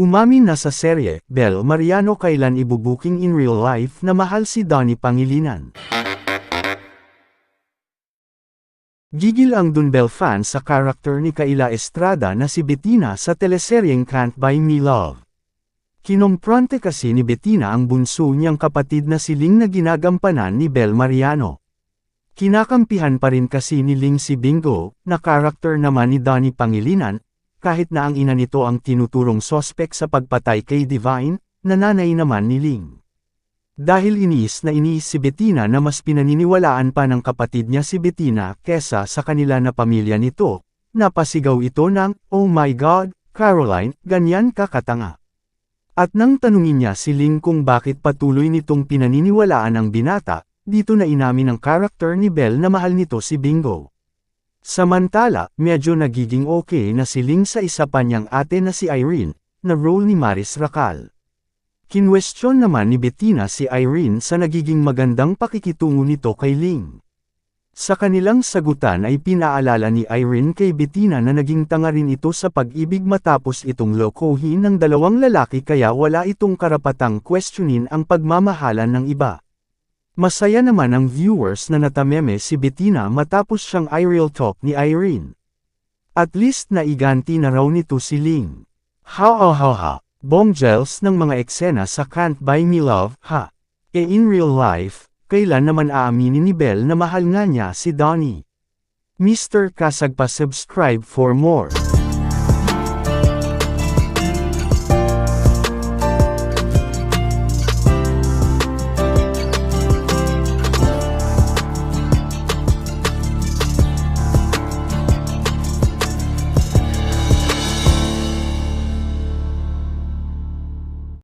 Umamin na sa serye, Bel Mariano kailan ibubuking in real life na mahal si Donnie Pangilinan. Gigil ang Dunbel fan sa karakter ni Kaila Estrada na si Bettina sa teleseryeng Can't Buy Me Love. Kinomprante kasi ni Bettina ang bunso niyang kapatid na si Ling na ginagampanan ni Bel Mariano. Kinakampihan pa rin kasi ni Ling si Bingo, na karakter naman ni Donnie Pangilinan, kahit na ang ina nito ang tinuturong sospek sa pagpatay kay Divine, nananay naman ni Ling. Dahil iniis na iniis si Bettina na mas pinaniniwalaan pa ng kapatid niya si Bettina kesa sa kanila na pamilya nito, napasigaw ito ng, Oh my God, Caroline, ganyan ka katanga. At nang tanungin niya si Ling kung bakit patuloy nitong pinaniniwalaan ang binata, dito na inamin ng karakter ni Belle na mahal nito si Bingo. Samantala, medyo nagiging okay na si Ling sa isa pa niyang ate na si Irene, na role ni Maris Racal. Kinwestiyon naman ni Bettina si Irene sa nagiging magandang pakikitungo nito kay Ling. Sa kanilang sagutan ay pinaalala ni Irene kay Bettina na naging tanga rin ito sa pag-ibig matapos itong lokohin ng dalawang lalaki kaya wala itong karapatang questionin ang pagmamahalan ng iba. Masaya naman ang viewers na natameme si Bettina matapos siyang i-real talk ni Irene. At least naiganti na raw nito si Ling. Ha ha ha ha. Bombshells ng mga eksena sa Can't Buy Me Love, ha? E in real life, kailan naman aaminin ni Belle na mahal nga niya si Donnie? Mr. Kasag pa subscribe for more.